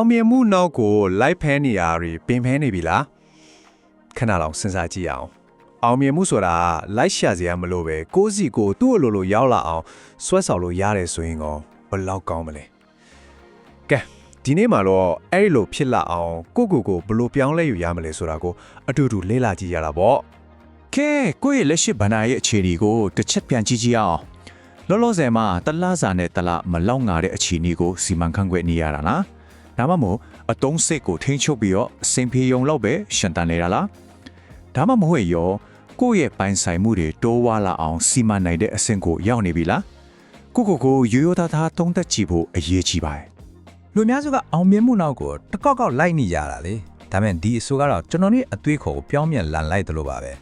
အောင်မြင်မှုနောက်ကိုလိုက်ဖဲနေရတွေပင်ဖဲနေပြီလားခဏတော့စဉ်းစားကြည့်အောင်အောင်မြင်မှုဆိုတာလိုက်ရှာစရာမလိုပဲကိုယ့်စီကိုသူ့အလိုလိုရောက်လာအောင်ဆွဲဆောင်လို့ရတယ်ဆိုရင်ကောဘယ်လောက်ကောင်းမလဲကဲဒီနေ့မှာတော့အဲ့ဒီလိုဖြစ်လာအောင်ကိုယ့်ကိုယ်ကိုဘယ်လိုပြောင်းလဲယူရမလဲဆိုတာကိုအတူတူလေ့လာကြည့်ရတာပေါ့ကဲကိုယ့်ရဲ့လက်ရှိဗန္နာရဲ့အခြေအနေကိုတစ်ချက်ပြန်ကြည့်ကြည့်အောင်လောလောဆယ်မှာတလားစာနဲ့တလားမလောက်ငါတဲ့အခြေအနေကိုစီမံခန့်ခွဲနေရတာလား ဒါမှမဟုတ်အတုံးစိတ်ကိုထိန်းချုပ်ပြီးတော့အစင်ပြေုံလောက်ပဲရှန်တန်နေတာလားဒါမှမဟုတ်ရောကိုယ့်ရဲ့ပိုင်ဆိုင်မှုတွေတိုးဝါလာအောင်စီမံနိုင်တဲ့အဆင့်ကိုရောက်နေပြီလားကိုကိုကိုရိုးရိုးသားသားသုံးသက်ကြည့်ဖို့အရေးကြီးပါတယ်လူအများစုကအောင်မြင်မှုနောက်ကိုတစ်ကောက်ကောက်လိုက်နေကြတာလေဒါပေမဲ့ဒီအဆိုကတော့ကျွန်တော်တို့အသွေးခေါ်ကိုပြောင်းပြန်လန်လိုက်တယ်လို့ပါပဲ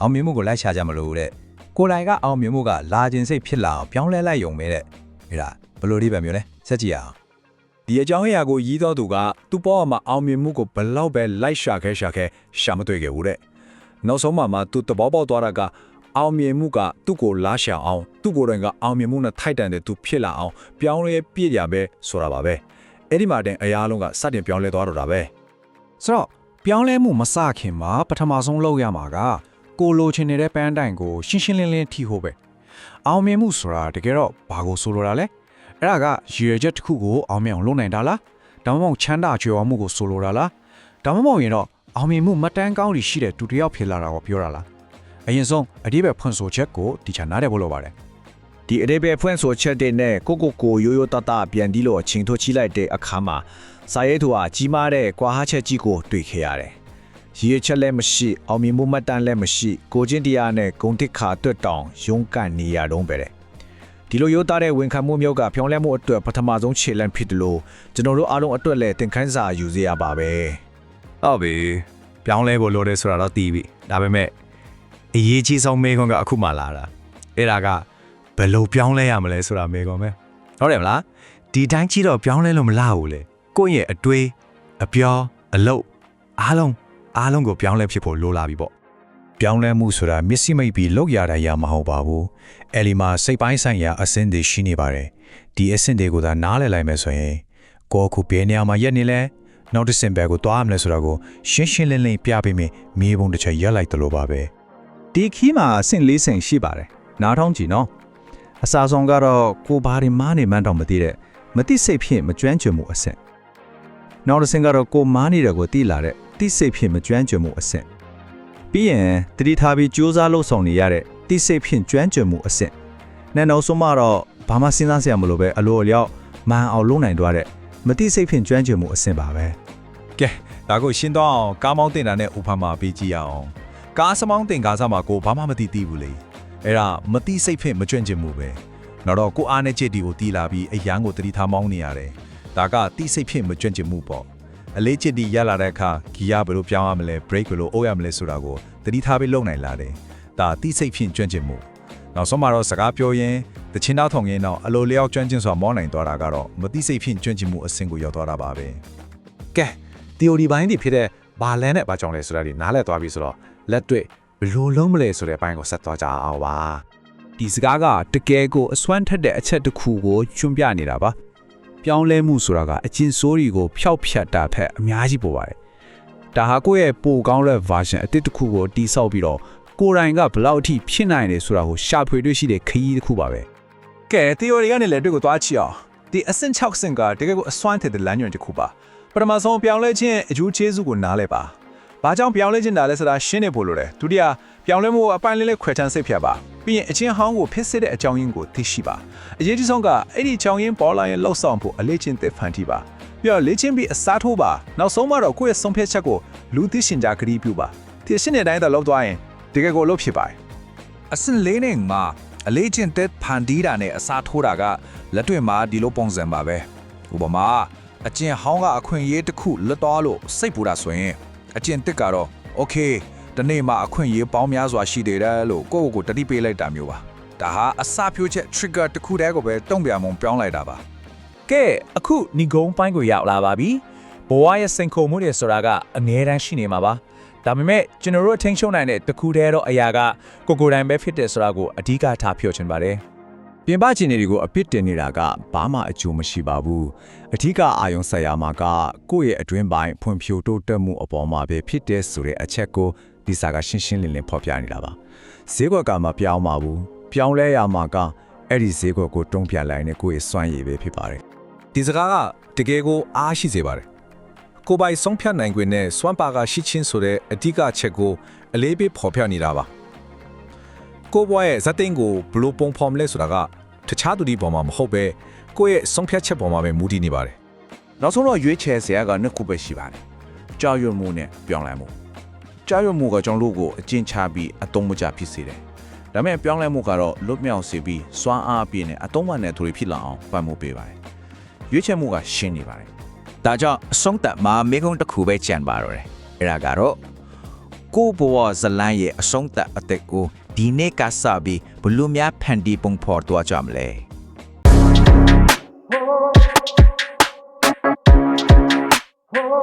အောင်မြင်မှုကိုလိုက်ရှာကြမလို့တဲ့ကိုယ်တိုင်ကအောင်မြင်မှုကလာခြင်းစိတ်ဖြစ်လာအောင်ပြောင်းလဲလိုက်ယုံပဲတဲ့အဲ့ဒါဘယ်လိုဒီပဲမျိုးလဲဆက်ကြည့်ရအောင် ဒီအကြောင်းအရာကိုရီးတော်သူကသူ့ပေါ်မှာအောင်မြင်မှုကိုဘယ်လောက်ပဲလိုက်ရှာခဲရှာခဲရှာမတွေ့ခဲ့ဘူးတဲ့နောက်ဆုံးမှာမှသူတဘောပေါက်သွားတာကအောင်မြင်မှုကသူ့ကိုလာရှာအောင်သူ့ကိုယ်တိုင်ကအောင်မြင်မှုနဲ့ထိုက်တန်တဲ့သူဖြစ်လာအောင်ပြောင်းလဲပြည့်ရပဲဆိုတာပါပဲအဲ့ဒီမှာတဲ့အရာလုံးကစတင်ပြောင်းလဲသွားတော့တာပဲဆိုတော့ပြောင်းလဲမှုမစခင်မှာပထမဆုံးလုပ်ရမှာကကိုလိုချင်နေတဲ့ပန်းတိုင်ကိုရှင်းရှင်းလင်းလင်းထိဖို့ပဲအောင်မြင်မှုဆိုတာတကယ်တော့ဘာကိုဆိုလိုတာလဲ အဲ့ဒါကရည်ရွယ်ချက်တစ်ခုကိုအောင်မြင်အောင်လုပ်နိုင်တာလားဒါမှမဟုတ်ချမ်းသာကြွယ်ဝမှုကိုဆိုလိုတာလားဒါမှမဟုတ်ရင်တော့အောင်မြင်မှုမတန်းကောင်းတွေရှိတဲ့သူတစ်ယောက်ဖြစ်လာတာကိုပြောတာလားအရင်ဆုံးအဒီပဲဖွင့်ဆိုချက်ကိုဒီချာနားတယ်ဖို့လိုပါတယ်ဒီအရေပဲဖွင့်ဆိုချက်တွေနဲ့ကိုကိုကိုရိုးရိုးတတပြန်ဒီလိုအချင်းထုတ်ချိလိုက်တဲ့အခါမှာစာရေးသူကကြီးမားတဲ့ကွာဟချက်ကြီးကိုတွေ့ခဲ့ရတယ်။ရည်ရွယ်ချက်လည်းမရှိအောင်မြင်မှုမှတ်တမ်းလည်းမရှိကိုချင်းတရားနဲ့ဂုံတိခါတွတ်တောင်ရုန်းကန်နေရတော့ပဲတဲ့။ ဒီလိုရိုးသားတဲ့ဝန်ခံမှုမျိုးကဖြောင်းလဲမှုအတွက်ပထမဆုံးခြေလှမ်းဖြစ်တယ်လို့ကျွန်တော်တို့အားလုံးအတွက်လည်းသင်ခန်းစာယူစေရပါပဲ။ဟုတ်ပြီပြောင်းလဲဖို့လိုတယ်ဆိုတာတော့သိပြီဒါပေမဲ့အရေးကြီးဆုံးမေးခွန်းကအခုမှလာတာအဲ့ဒါကဘယ်လိုပြောင်းလဲရမလဲဆိုတာမေးခွန်းပဲဟုတ်တယ်မလားဒီတိုင်းကြီးတော့ပြောင်းလဲလို့မလာဘူးလေကိုယ့်ရဲ့အတွေးအပြောအလုပ်အားလုံးအားလုံးကိုပြောင်းလဲဖြစ်ဖို့လိုလာပြီပေါ့ ပြောင်းလဲမှုဆိုတာမျက်စိမိတ်ပြီးလောက်ရတာရမဟုတ်ပါဘူး။အဲ့ဒီမှာစိတ်ပိုင်းဆိုင်ရာအဆင့်တွေရှိနေပါတယ်။ဒီအဆင့်တွေကိုသာနားလည်လိုက်မယ်ဆိုရင်ကိုယ်အခုဘယ်နေရာမှာရက်နေလဲနောက်တစ်ဆင့်ဘက်ကိုသွားရမလဲဆိုတာကိုရှင်းရှင်းလင်းလင်းပြပေးမယ်မြေပုံတစ်ချက်ရက်လိုက်တယ်လို့ပါပဲဒီခီးမှာအဆင့်၄ဆင့်ရှိပါတယ်နားထောင်ကြည့်နော်အစာဆုံးကတော့ကိုဘာတွေမားနေမှန်းတော့မသိတဲ့မသိစိတ်ဖြင့်မကျွမ်းကျင်မှုအဆင့်နောက်တစ်ဆင့်ကတော့ကိုမားနေတဲ့ကိုသိလာတဲ့သိစိတ်ဖြင့်မကျွမ်းကျင်မှုအဆင့် ပြီးရင်တတိထားပြီးစူးစမ်းလို့ဆောင်နေရတဲ့သိစိတ်ဖြင့်ကျွမ်းကျင်မှုအဆင့်နဲ့နောက်ဆုံးမှတော့ဘာမှစဉ်းစားစရာမလိုပဲအလိုအလျောက်မှန်အောင်လုပ်နိုင်သွားတဲ့မသိစိတ်ဖြင့်ကျွမ်းကျင်မှုအဆင့်ပါပဲကဲဒါကိုရှင်းတော့အောင်ကားမောင်းတင်တာနဲ့ဥပမာပေးကြည့်ရအောင်ကားစမောင်းတင်ကားစားမှာကိုဘာမှမသိသိဘူးလေအဲ့ဒါမသိစိတ်ဖြင့်မကြွန့်ကျင်မှုပဲနောက်တော့ကိုအားနဲ့ချစ်တီကိုတီးလာပြီးအရန်ကိုတတိထားမောင်းနေရတယ်ဒါကသိစိတ်ဖြင့်မကြွန့်ကျင်မှုပေါ့ အလေးချစ်တီရလာတဲ့အခါဂီယာဘယ်လိုပြောင်းရမလဲ break ဘယ်လိုအုပ်ရမလဲဆိုတာကိုတတိထားပြီးလုပ်နိုင်လာတယ်ဒါသိစိတ်ဖြင့်ကြွန့်ကျင်မှုနောက်ဆုံးမှာတော့စကားပြောရင်တချင်းနောက်ထုံရင်တော့အလိုလျောက်ကြွန့်ကျင်စွာမောင်းနိုင်သွားတာကတော့မသိစိတ်ဖြင့်ကြွန့်ကျင်မှုအဆင့်ကိုရောက်သွားတာပါပဲကဲ theory ဘိုင်းတွေဖြစ်တဲ့ဘာလန်းနဲ့ဘာကြောင့်လဲဆိုတာဒီနားလည်သွားပြီဆိုတော့လက်တွေ့ဘယ်လိုလုံးမလဲဆိုတဲ့အပိုင်းကိုဆက်သွားကြအောင်ပါဒီစကားကတကယ်ကိုအစွမ်းထက်တဲ့အချက်တစ်ခုကိုချွန်ပြနေတာပါ ပြောင်းလဲမှုဆိုတာကအကျဉ်းစိုးတွေကိုဖျောက်ဖျက်တာဖက်အများကြီးပိုပါတယ်ဒါဟာကိုယ့်ရဲ့ပိုကောင်းတဲ့ version အတစ်တစ်ခုကိုတိဆောက်ပြီးတော့ကိုယ်တိုင်ကဘယ်လောက်အထိဖြစ်နိုင်တယ်ဆိုတာကိုရှာဖွေတွေ့ရှိတဲ့ခရီးတစ်ခုပါပဲကဲ theory ကနေလည်းတွေ့ကိုသွားချီအောင်ဒီအဆင့်6ဆင့်ကတကယ်ကိုအစွမ်းထက်တဲ့လမ်းညွှန်တစ်ခုပါပထမဆုံးပြောင်းလဲခြင်းအကျိုးကျေးဇူးကိုနားလဲပါ ဘာကြောင့်ပြောင်းလဲခြင်းတာလဲဆိုတာရှင်းနေဖို့လိုတယ်ဒုတိယပြောင်းလဲမှုကိုအပိုင်းလေးလေးခွဲခြမ်းစိတ်ဖြတ်ပါပြီးရင်အချင်းဟောင်းကိုဖြစ်စေတဲ့အကြောင်းရင်းကိုသိရှိပါအရေးကြီးဆုံးကအဲ့ဒီအကြောင်းရင်းပေါ်လာရင်လှုပ်ဆောင်ဖို့အလေးချင်းသစ်ဖန်တီးပါပြီးတော့လေ့ကျင့်ပြီးအစားထိုးပါနောက်ဆုံးမှတော့ကိုယ့်ရဲ့ဆုံးဖြတ်ချက်ကိုလူသိရှင်ကြားကတိပြုပါဒီရှင်းတဲ့အတိုင်းတော့လုပ်သွားရင်တကယ်ကိုလုပ်ဖြစ်ပါတယ်အဆင့်လေးနဲ့မှာအလေးချင်းတက်ဖန်တီးတာနဲ့အစားထိုးတာကလက်တွေ့မှာဒီလိုပုံစံပါပဲဥပမာအကျင့်ဟောင်းကအခွင့်အရေးတစ်ခုလွတ်သွားလို့စိတ်ပူတာဆိုရင် အကျင့်တစ်ကတော့ okay ဒီနေ့မှာအခွင့်အရေးပေါင်းများစွာရှိသေးတယ်လို့ကိုယ့်ကိုယ်ကိုတတိပေးလိုက်တာမျိုးပါဒါဟာအစဖြိုးချက် trigger တစ်ခုတည်းကိုပဲတုံ့ပြန်မှုပြောင်းလိုက်တာပါကဲအခုညီကုန်းပိုင်းကိုရောက်လာပါပြီဘဝရဲ့စိန်ခေါ်မှုတွေဆိုတာကအငြင်းတန်းရှိနေမှာပါဒါပေမဲ့ကျွန်တော်တို့အထင်ရှုံနိုင်တဲ့တစ်ခုတည်းသောအရာကကိုကိုယ်တိုင်ပဲဖြစ်တယ်ဆိုတာကိုအဓိကထားပြောချင်ပါတယ် ပြင်ပအခြေအနေတွေကိုအပြစ်တင်နေတာကဘာမှအကျိုးမရှိပါဘူးအထူးကအာယုံဆက်ရမှာကကိုယ့်ရဲ့အတွင်းပိုင်းဖွံ့ဖြိုးတိုးတက်မှုအပေါ်မှာပဲဖြစ်တဲ့ဆိုတဲ့အချက်ကိုဒီစာကရှင်းရှင်းလင်းလင်းဖော်ပြနေတာပါဈေးကွက်ကမှပြောင်းမှာဘူးပြောင်းလဲရမှာကအဲ့ဒီဈေးကွက်ကိုတုံ့ပြန်လိုက်နေကိုယ့်ရဲ့စွမ်းရည်ပဲဖြစ်ပါတယ်ဒီစကားကတကယ်ကိုအားရှိစေပါတယ်ကိုပိုင်ဆုံးဖြတ်နိုင်ခွင့်နဲ့စွမ်းပါကရှိချင်းဆိုတဲ့အဓိကအချက်ကိုအလေးပေးဖော်ပြနေတာပါ ကိုဘွားရဲ့ဇတ်သိန်းကိုဘယ်လို့ပုံဖော်မလဲဆိုတာကတခြားသူတွေပေါ်မှာမဟုတ်ပဲကိုယ့်ရဲ့ဆုံးဖြတ်ချက်ပေါ်မှာပဲမူတည်နေပါတယ်နောက်ဆုံးတော့ရွေးချယ်စရာကနှစ်ခုပဲရှိပါတယ်ကြောက်ရွံ့မှုနဲ့ပြောင်းလဲမှုကြောက်ရွံ့မှုကကျွန်တော်တို့ကိုအကျဉ်းချပြီးအတုံးမကျဖြစ်စေတယ်ဒါပေမဲ့ပြောင်းလဲမှုကတော့လွတ်မြောက်စေပြီးစွမ်းအားအပြည့်နဲ့အတုံးမနဲ့သူတွေဖြစ်လာအောင်ပံ့ပိုးပေးပါတယ်ရွေးချယ်မှုကရှင်းနေပါတယ်ဒါကြောင့်အဆုံးသက်မှာမိကုံးတစ်ခုပဲကြံပါတော့တယ်အဲ့ဒါကတော့ကိုဘဝဇလန်ရဲ့အဆုံးသက်အသက်ကို ဒီနေ့ကစပြီးဘလူးများဖန်တီပုံဖော်တော့ကြမလဲ